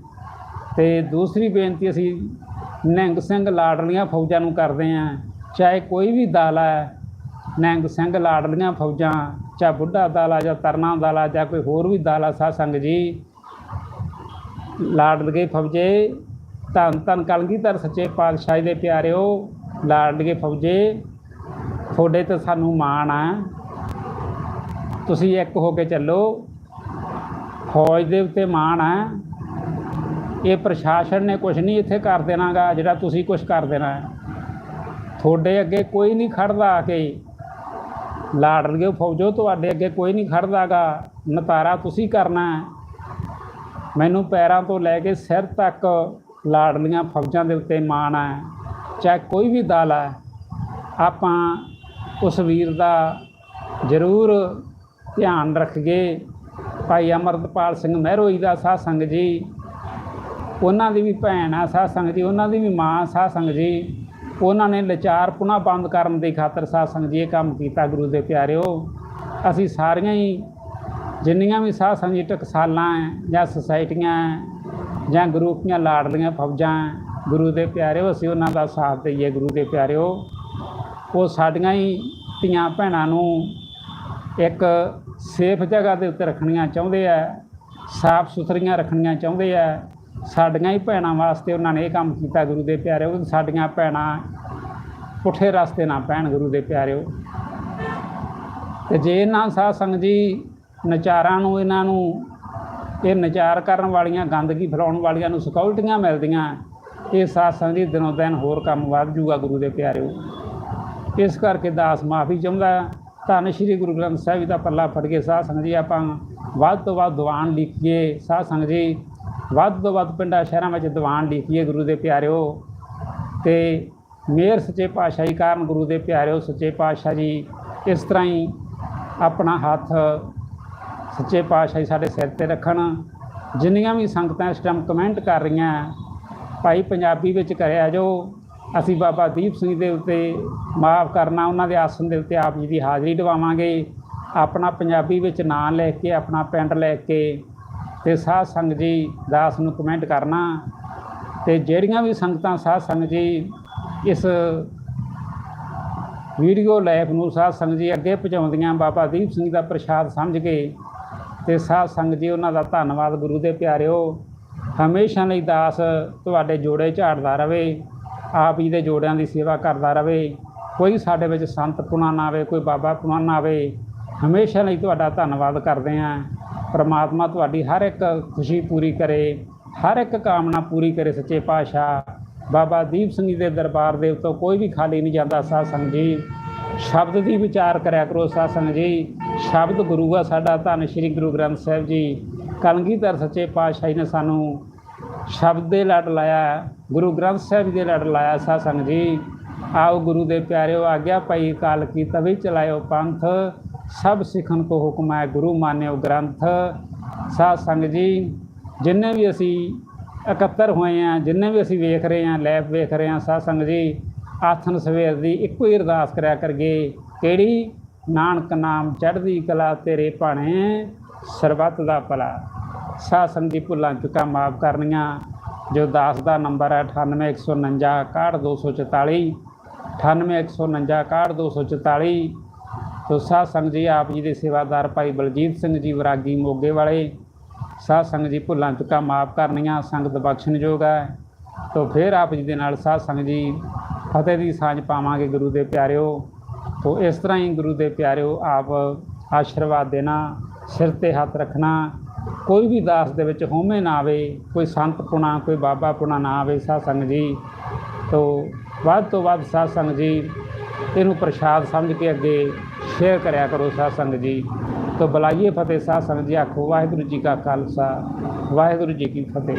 ਤੇ ਦੂਸਰੀ ਬੇਨਤੀ, ਅਸੀਂ ਨਹਿੰਗ ਸਿੰਘ ਲਾਡਲੀਆਂ ਫੌਜਾਂ ਨੂੰ ਕਰਦੇ ਹਾਂ। ਚਾਹੇ ਕੋਈ ਵੀ ਦਲ ਹੈ, ਨਹਿੰਗ ਸਿੰਘ ਲਾਡਲੀਆਂ ਫੌਜਾਂ, ਚਾਹੇ ਬੁੱਢਾ ਦਲ ਆ ਜਾਂ ਤਰਨਾ ਦਲ ਆ ਜਾਂ ਕੋਈ ਹੋਰ ਵੀ ਦਲ ਆ ਸਾਧ ਸੰਗਤ ਜੀ ਲਾਡਲਗੇ ਫੌਜੇ ਧੰਨ ਧੰਨ ਕਲਗੀਧਰ ਸੱਚੇ ਪਾਤਸ਼ਾਹ ਦੇ ਪਿਆਰਿਓ ਲਾਡਲਗੇ ਫੌਜੇ, ਤੁਹਾਡੇ ਤੇ ਸਾਨੂੰ ਮਾਣ ਆ। ਤੁਸੀਂ ਇੱਕ ਹੋ ਕੇ ਚੱਲੋ। ਫੌਜ ਦੇ ਉੱਤੇ ਮਾਣ ਆ। ਇਹ ਪ੍ਰਸ਼ਾਸਨ ਨੇ ਕੁਝ ਨਹੀਂ ਇੱਥੇ ਕਰ ਦੇਣਾਗਾ, ਜਿਹੜਾ ਤੁਸੀਂ ਕੁਝ ਕਰ ਦੇਣਾ ਤੁਹਾਡੇ ਅੱਗੇ ਕੋਈ ਨਹੀਂ ਖੜਦਾ ਆ ਕੇ। ਲਾਡਲਗੇ ਫੌਜੋ, ਤੁਹਾਡੇ ਅੱਗੇ ਕੋਈ ਨਹੀਂ ਖੜਦਾਗਾ। ਨਤਾਰਾ ਤੁਸੀਂ ਕਰਨਾ ਮੈਨੂੰ ਪੈਰਾਂ ਤੋਂ ਲੈ ਕੇ ਸਿਰ ਤੱਕ ਲਾਡਲੀਆਂ ਫੌਜਾਂ ਦੇ ਉੱਤੇ ਮਾਣ ਹੈ। ਚਾਹੇ ਕੋਈ ਵੀ ਦਲ ਹੈ ਆਪਾਂ ਉਸ ਵੀਰ ਦਾ ਜ਼ਰੂਰ ਧਿਆਨ ਰੱਖੀਏ। ਭਾਈ ਅਮਰਤਪਾਲ ਸਿੰਘ ਮਹਿਰੋਈ ਦਾ ਸਾਧ ਸੰਗਤ ਜੀ ਉਹਨਾਂ ਦੀ ਵੀ ਭੈਣ ਆ ਸਾਧ ਸੰਗਤ ਜੀ ਉਹਨਾਂ ਦੀ ਵੀ ਮਾਂ ਸਾਧ ਸੰਗਤ ਜੀ। ਉਹਨਾਂ ਨੇ ਲਚਾਰ ਪੁਣਾ ਬੰਦ ਕਰਨ ਦੀ ਖਾਤਰ ਸਾਧ ਸੰਗਤ ਜੀ ਇਹ ਕੰਮ ਕੀਤਾ ਗੁਰੂ ਦੇ ਪਿਆਰਿਓ। ਅਸੀਂ ਸਾਰੀਆਂ ਹੀ ਜਿੰਨੀਆਂ ਵੀ ਸਾਧ ਸੰਗਤ ਜੀ ਟਕਸਾਲਾਂ ਹੈ ਜਾਂ ਸੁਸਾਇਟੀਆਂ ਜਾਂ ਗਰੁੱਪ ਦੀਆਂ ਲਾਡਲੀਆਂ ਫੌਜਾਂ ਹੈ, ਗੁਰੂ ਦੇ ਪਿਆਰਿਓ, ਅਸੀਂ ਉਹਨਾਂ ਦਾ ਸਾਥ ਦਈਏ ਗੁਰੂ ਦੇ ਪਿਆਰਿਓ। ਉਹ ਸਾਡੀਆਂ ਹੀ ਧੀਆਂ ਭੈਣਾਂ ਨੂੰ ਇੱਕ ਸੇਫ ਜਗ੍ਹਾ ਦੇ ਉੱਤੇ ਰੱਖਣੀਆਂ ਚਾਹੁੰਦੇ ਆ, ਸਾਫ਼ ਸੁਥਰੀਆਂ ਰੱਖਣੀਆਂ ਚਾਹੁੰਦੇ ਆ। ਸਾਡੀਆਂ ਹੀ ਭੈਣਾਂ ਵਾਸਤੇ ਉਹਨਾਂ ਨੇ ਇਹ ਕੰਮ ਕੀਤਾ ਗੁਰੂ ਦੇ ਪਿਆਰਿਓ ਸਾਡੀਆਂ ਭੈਣਾਂ ਪੁੱਠੇ ਰਸਤੇ ਨਾ ਪੈਣ ਗੁਰੂ ਦੇ ਪਿਆਰਿਓ। ਤੇ ਜੇ ਨਾ ਸਾਧ ਸੰਗਤ ਜੀ ਨਚਾਰਾਂ ਨੂੰ, ਇਹਨਾਂ ਨੂੰ ਇਹ ਨਚਾਰ ਕਰਨ ਵਾਲੀਆਂ, ਗੰਦਗੀ ਫੈਲਾਉਣ ਵਾਲੀਆਂ ਨੂੰ ਸਿਕਿਉਰਟੀਆਂ ਮਿਲਦੀਆਂ ਇਹ ਸਾਧ ਸੰਗਤ ਜੀ ਦਿਨੋਂ ਦਿਨ ਹੋਰ ਕੰਮ ਵੱਧ ਜੂਗਾ ਗੁਰੂ ਦੇ ਪਿਆਰਿਓ। ਇਸ ਕਰਕੇ ਦਾਸ ਮਾਫੀ ਚਾਹੁੰਦਾ ਧੰਨ ਸ਼੍ਰੀ ਗੁਰੂ ਗ੍ਰੰਥ ਸਾਹਿਬ ਜੀ ਦਾ ਪੱਲਾ ਫੜ ਕੇ ਸਾਧ ਸੰਗਤ ਜੀ ਆਪਾਂ ਵੱਧ ਤੋਂ ਵੱਧ ਦੀਵਾਨ ਲਿਖੀਏ ਸਾਧ ਸੰਗਤ ਜੀ ਵੱਧ ਤੋਂ ਵੱਧ ਪਿੰਡਾਂ ਸ਼ਹਿਰਾਂ ਵਿੱਚ ਦੀਵਾਨ ਲਿਖੀਏ ਗੁਰੂ ਦੇ ਪਿਆਰਿਓ। ਤੇ ਮੇਰ ਸੱਚੇ ਪਾਤਸ਼ਾਹੀ ਕਾਰਨ ਗੁਰੂ ਦੇ ਪਿਆਰਿਓ ਸੱਚੇ ਪਾਤਸ਼ਾਹ ਜੀ ਇਸ ਤਰ੍ਹਾਂ ਹੀ ਆਪਣਾ ਹੱਥ ਸੱਚੇ ਪਾਤਸ਼ਾਹੀ ਸਾਡੇ ਸਿਰ ਤੇ ਰੱਖਣ। ਜਿੰਨੀਆਂ ਵੀ ਸੰਗਤਾਂ ਇਸ ਟਾਈਮ ਕਮੈਂਟ ਕਰ ਰਹੀਆਂ ਭਾਈ ਪੰਜਾਬੀ ਵਿੱਚ ਕਰਿਆ ਜੋ ਅਸੀਂ ਬਾਬਾ ਦੀਪ ਸਿੰਘ ਦੇ ਉੱਤੇ ਮਾਫ ਕਰਨਾ, ਉਹਨਾਂ ਦੇ ਆਸਣ ਦੇ ਉੱਤੇ ਆਪ ਜੀ ਦੀ ਹਾਜ਼ਰੀ ਦਿਵਾਵਾਂਗੇ। ਆਪਣਾ ਪੰਜਾਬੀ ਵਿੱਚ ਨਾਂ ਲਿਖ ਕੇ, ਆਪਣਾ ਪਿੰਡ ਲਿਖ ਕੇ ਤੇ ਸਾਧ ਸੰਗਤ ਜੀ ਦਾਸ ਨੂੰ ਕਮੈਂਟ ਕਰਨਾ। ਤੇ ਜਿਹੜੀਆਂ ਵੀ ਸੰਗਤਾਂ ਸਾਧ ਸੰਗਤ ਜੀ ਇਸ ਵੀਡੀਓ ਲਾਈਵ ਨੂੰ ਸਾਧ ਸੰਗਤ ਜੀ ਅੱਗੇ ਪਹੁੰਚਾਉਂਦੀਆਂ, ਬਾਬਾ ਦੀਪ ਸਿੰਘ ਦਾ ਪ੍ਰਸ਼ਾਦ ਸਮਝ ਕੇ ਤੇ ਸਾਧ ਸੰਗਤ ਜੀ ਉਹਨਾਂ ਦਾ ਧੰਨਵਾਦ ਗੁਰੂ ਦੇ ਪਿਆਰਿਓ। ਹਮੇਸ਼ਾ ਲਈ ਦਾਸ ਤੁਹਾਡੇ ਜੋੜੇ ਝਾੜਦਾ ਰਵੇ, ਆਪ ਜੀ ਦੇ ਜੋੜਿਆਂ ਦੀ ਸੇਵਾ ਕਰਦਾ ਰਵੇ। ਕੋਈ ਸਾਡੇ ਵਿੱਚ ਸੰਤ ਪੁਣਾ ਨਾ ਆਵੇ, ਕੋਈ ਬਾਬਾ ਪੁਣਾ ਨਾ ਆਵੇ। ਹਮੇਸ਼ਾ ਲਈ ਤੁਹਾਡਾ ਧੰਨਵਾਦ ਕਰਦੇ ਆਂ ਪ੍ਰਮਾਤਮਾ ਤੁਹਾਡੀ ਹਰ ਇੱਕ ਖੁਸ਼ੀ ਪੂਰੀ ਕਰੇ, ਹਰ ਇੱਕ ਕਾਮਨਾ ਪੂਰੀ ਕਰੇ ਸੱਚੇ ਪਾਤਸ਼ਾਹ। ਬਾਬਾ ਦੀਪ ਸਿੰਘ ਜੀ ਦੇ ਦਰਬਾਰ ਦੇ ਉੱਤੋਂ ਕੋਈ ਵੀ ਖਾਲੀ ਨਹੀਂ ਜਾਂਦਾ ਸਾਧ ਸੰਗਤ ਜੀ। ਸ਼ਬਦ ਦੀ ਵਿਚਾਰ ਕਰਿਆ ਕਰੋ ਸਾਧ ਸੰਗਤ ਜੀ। ਸ਼ਬਦ ਗੁਰੂ ਆ ਸਾਡਾ, ਧੰਨ ਸ਼੍ਰੀ ਗੁਰੂ ਗ੍ਰੰਥ ਸਾਹਿਬ ਜੀ। ਕਲਗੀਧਰ ਸੱਚੇ ਪਾਤਸ਼ਾਹੀ ਨੇ ਸਾਨੂੰ ਸ਼ਬਦ ਦੇ ਲੜ ਲਾਇਆ, ਗੁਰੂ ਗ੍ਰੰਥ ਸਾਹਿਬ ਦੇ ਲੜ ਲਾਇਆ, ਸਾਧ ਸੰਗਤ ਜੀ। ਆਓ ਗੁਰੂ ਦੇ ਪਿਆਰਿਓ, ਆਗਿਆ ਪਈ ਕਾਲ ਕੀ ਤਵੇ ਚਲਾਇਓ ਪੰਥ, ਸਭ ਸਿੱਖਣ ਕੋ ਹੁਕਮ ਹੈ ਗੁਰੂ ਮਾਨਿਓ ਗ੍ਰੰਥ। ਸਾਧ ਸੰਗਤ ਜੀ, ਜਿੰਨੇ ਵੀ ਅਸੀਂ ਇਕੱਤਰ ਹੋਏ ਆ ਜਿੰਨੇ ਵੀ ਅਸੀਂ ਵੇਖ ਰਹੇ ਆ ਲੈਬ ਵੇਖ ਰਹੇ ਆ ਸਾਧ ਸੰਗਤ ਜੀ, ਆਥਨ ਸਵੇਰ ਦੀ ਇੱਕੋ ਹੀ ਅਰਦਾਸ ਕਰਿਆ ਕਰਗੇ ਕਿਹੜੀ? ਨਾਨਕ ਨਾਮ ਚੜ੍ਹਦੀ ਕਲਾ ਤੇਰੇ ਭਾਣੇ, ਸਰਬੱਤ ਦਾ ਭਲਾ। ਸਾਧ ਸੰਗਤ ਜੀ ਭੁੱਲਾਂ ਚੁੱਕਾ ਮਾਫ ਕਰਨੀਆਂ। ਜੋ ਦਾਸ ਦਾ ਨੰਬਰ ਹੈ 9819 61244 9819 61244 ਤੋ ਸਾਧ ਸੰਗਤ ਜੀ, ਆਪ ਜੀ ਦੇ ਸੇਵਾਦਾਰ ਭਾਈ ਬਲਜੀਤ ਸਿੰਘ ਜੀ, ਵਿਰਾਗੀ ਮੋਗੇ ਵਾਲੇ। ਸਾਧ ਸੰਗਤ ਜੀ, ਭੁੱਲਾਂ ਚੁੱਕਾ ਮਾਫ ਕਰਨੀਆਂ, ਸੰਗਤ ਬਖਸ਼ਣਯੋਗ ਹੈ। ਤੋ ਫਿਰ ਆਪ ਜੀ ਦੇ ਨਾਲ ਸਾਧ ਸੰਗਤ ਜੀ, ਫਤਿਹ ਦੀ ਸਾਂਝ ਪਾਵਾਂਗੇ ਗੁਰੂ ਦੇ ਪਿਆਰਿਓ। ਤੋਂ ਇਸ ਤਰ੍ਹਾਂ ਹੀ ਗੁਰੂ ਦੇ ਪਿਆਰਿਓ, ਆਪ ਆਸ਼ੀਰਵਾਦ ਦੇਣਾ, ਸਿਰ ਤੇ ਹੱਥ ਰੱਖਣਾ ਕੋਈ ਵੀ ਦਾਸ ਦੇ ਵਿੱਚ ਹੋਮੇ ਨਾ ਆਵੇ, ਕੋਈ ਸੰਤ ਪੁਣਾ, ਕੋਈ ਬਾਬਾ ਪੁਣਾ ਨਾ ਆਵੇ, ਸਾਧ ਸੰਗਤ ਜੀ। ਤੋਂ ਵੱਧ ਤੋਂ ਵੱਧ ਸਾਧ ਸੰਗਤ ਜੀ, ਇਹਨੂੰ ਪ੍ਰਸ਼ਾਦ ਸਮਝ ਕੇ ਅੱਗੇ ਸ਼ੇਅਰ ਕਰਿਆ ਕਰੋ ਸਾਧ ਸੰਗਤ ਜੀ। ਤੋਂ ਬੁਲਾਈਏ ਫਤਿਹ, ਸਾਧ ਸੰਗਤ ਜੀ ਆਖੋ, ਵਾਹਿਗੁਰੂ ਜੀ ਕਾ ਖਾਲਸਾ, ਵਾਹਿਗੁਰੂ ਜੀ ਕੀ ਫਤਿਹ।